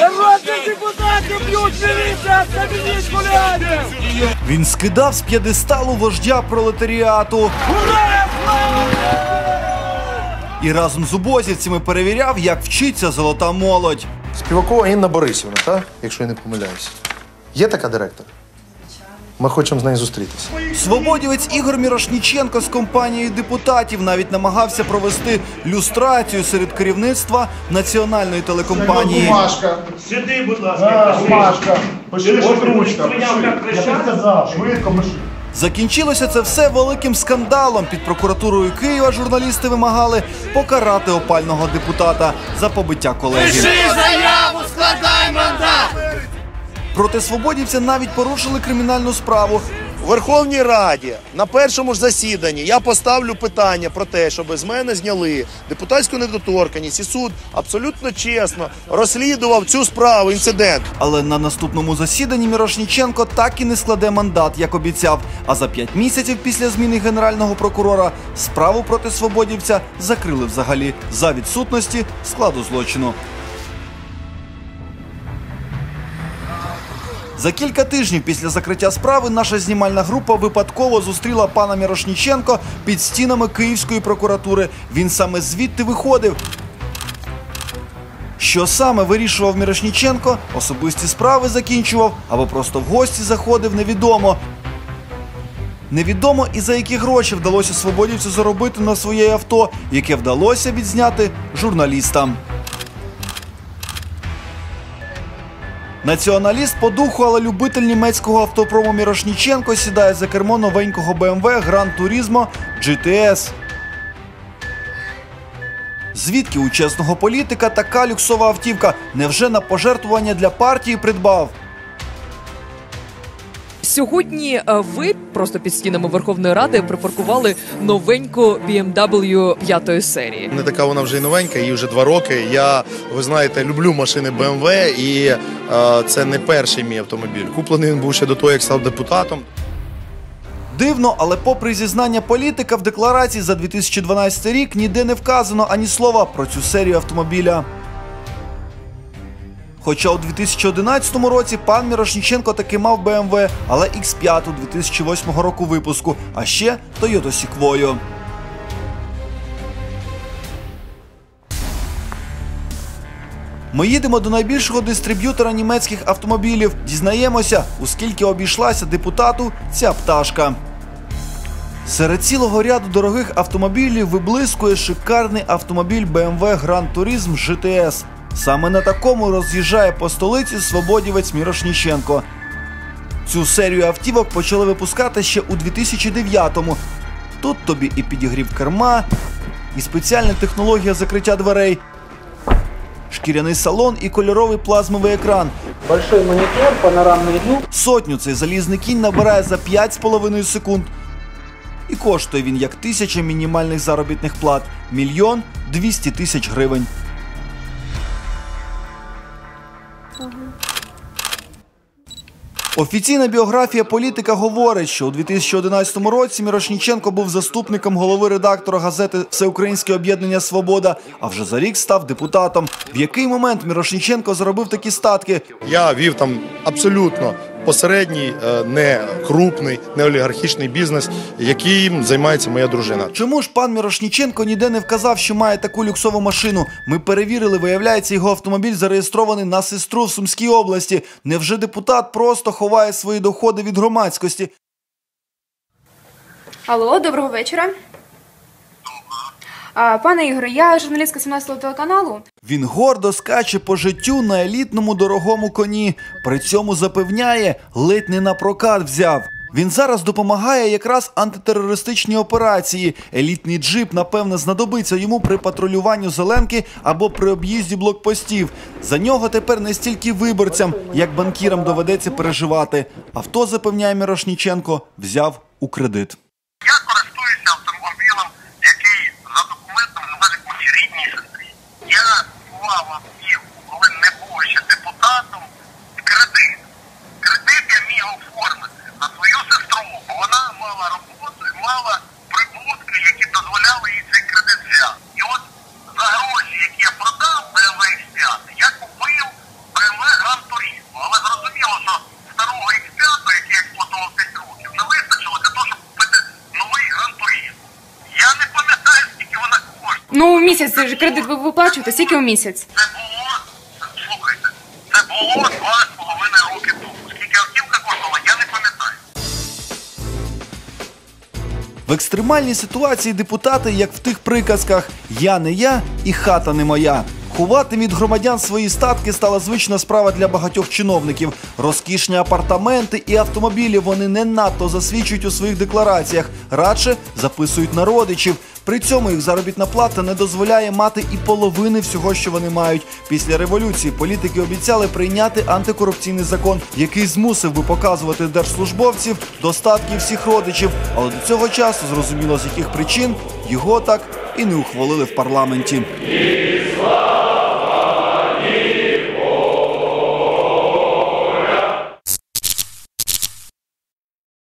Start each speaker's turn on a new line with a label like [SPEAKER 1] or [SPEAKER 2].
[SPEAKER 1] Народні депутати б'ють міліція, заберіть хуліганів!
[SPEAKER 2] Він скидав з п'єдесталу вождя пролетаріату
[SPEAKER 1] Ура!
[SPEAKER 2] І разом з обозівцями перевіряв, як вчиться золота молодь.
[SPEAKER 3] Співакова Інна Борисівна, так? Якщо я не помиляюся. Є така директор? Ми хочемо з нею зустрітися.
[SPEAKER 2] Свободівець Ігор Мірошніченко з компанією депутатів навіть намагався провести люстрацію серед керівництва національної телекомпанії.
[SPEAKER 3] Бумажка.
[SPEAKER 4] Сиди, будь ласка, пиши.
[SPEAKER 3] Бумажка. Пиши, от ручка. Я тобі сказав, швидко пиши.
[SPEAKER 2] Закінчилося це все великим скандалом. Під прокуратурою Києва журналісти вимагали покарати опального депутата за побиття колеги.
[SPEAKER 1] заяву, складай мандат!
[SPEAKER 2] Проти свободівця навіть порушили кримінальну справу.
[SPEAKER 5] У Верховній Раді на першому ж засіданні я поставлю питання про те, щоб з мене зняли депутатську недоторканність, і суд абсолютно чесно розслідував цю справу, інцидент.
[SPEAKER 2] Але на наступному засіданні Мірошніченко так і не складе мандат, як обіцяв. А за п'ять місяців після зміни генерального прокурора справу проти свободівця закрили взагалі за відсутності складу злочину. За кілька тижнів після закриття справи наша знімальна група випадково зустріла пана Мірошніченко під стінами Київської прокуратури. Він саме звідти виходив. Що саме вирішував Мірошніченко, особисті справи закінчував або просто в гості заходив, невідомо. Невідомо і за які гроші вдалося свободівцю заробити на своє авто, яке вдалося відзняти журналістам. Націоналіст по духу, але любитель німецького автопрому Мірошніченко сідає за кермо новенького BMW Gran Turismo GTS. Звідки у чесного політика така люксова автівка? Невже на пожертвування для партії придбав?
[SPEAKER 6] Сьогодні е, ви просто під стінами Верховної Ради припаркували новеньку BMW п'ятої серії.
[SPEAKER 5] Не така вона вже й новенька, їй вже два роки. Я, ви знаєте, люблю машини BMW, і е, це не перший мій автомобіль. Куплений він був ще до того, як став депутатом.
[SPEAKER 2] Дивно, але попри зізнання політика в декларації за 2012 рік ніде не вказано ані слова про цю серію автомобіля. Хоча у 2011 році пан Мірошніченко таки мав BMW, але X5 2008 року випуску, а ще Toyota Sequoia. Ми їдемо до найбільшого дистриб'ютора німецьких автомобілів. Дізнаємося, у скільки обійшлася депутату ця пташка. Серед цілого ряду дорогих автомобілів виблискує шикарний автомобіль BMW Grand Turismo GTS. Саме на такому роз'їжджає по столиці свободівець Мірошніченко. Цю серію автівок почали випускати ще у 2009-му. Тут тобі і підігрів керма, і спеціальна технологія закриття дверей, шкіряний салон і кольоровий плазмовий екран.
[SPEAKER 7] Большой монитор, панорамный люк.
[SPEAKER 2] Сотню цей залізний кінь набирає за 5,5 секунд. І коштує він як тисяча мінімальних заробітних плат мільйон 200 тисяч гривень. Офіційна біографія політика говорить, що у 2011 році Мірошніченко був заступником голови редактора газети Всеукраїнське об'єднання Свобода, а вже за рік став депутатом. В який момент Мірошніченко заробив такі статки?
[SPEAKER 5] Я вів там абсолютно посередній, е, не крупний, не олігархічний бізнес, яким займається моя дружина.
[SPEAKER 2] Чому ж пан Мірошніченко ніде не вказав, що має таку люксову машину? Ми перевірили, виявляється, його автомобіль зареєстрований на сестру в Сумській області. Невже депутат просто ховає свої доходи від громадськості?
[SPEAKER 8] Алло, доброго вечора. А, пане Ігоре, я журналістка 17-го телеканалу.
[SPEAKER 2] Він гордо скаче по життю на елітному дорогому коні. При цьому запевняє, ледь не на прокат взяв. Він зараз допомагає якраз антитерористичній операції. Елітний джип, напевне, знадобиться йому при патрулюванню зеленки або при об'їзді блокпостів. За нього тепер не стільки виборцям, як банкірам доведеться переживати. Авто, запевняє Мірошніченко, взяв у кредит.
[SPEAKER 9] 挂了吗？
[SPEAKER 8] Місяць же кредит ви виплачуєте? Скільки у місяць?
[SPEAKER 9] Це було, слухайте, це було два з половиною роки тому. Скільки автівка коштувала, я не пам'ятаю.
[SPEAKER 2] В екстремальній ситуації депутати, як в тих приказках Я не я і хата не моя. Ховати від громадян свої статки стала звична справа для багатьох чиновників. Розкішні апартаменти і автомобілі вони не надто засвідчують у своїх деклараціях, радше записують на родичів. При цьому їх заробітна плата не дозволяє мати і половини всього, що вони мають. Після революції політики обіцяли прийняти антикорупційний закон, який змусив би показувати держслужбовців достатки всіх родичів. Але до цього часу зрозуміло з яких причин його так і не ухвалили в парламенті.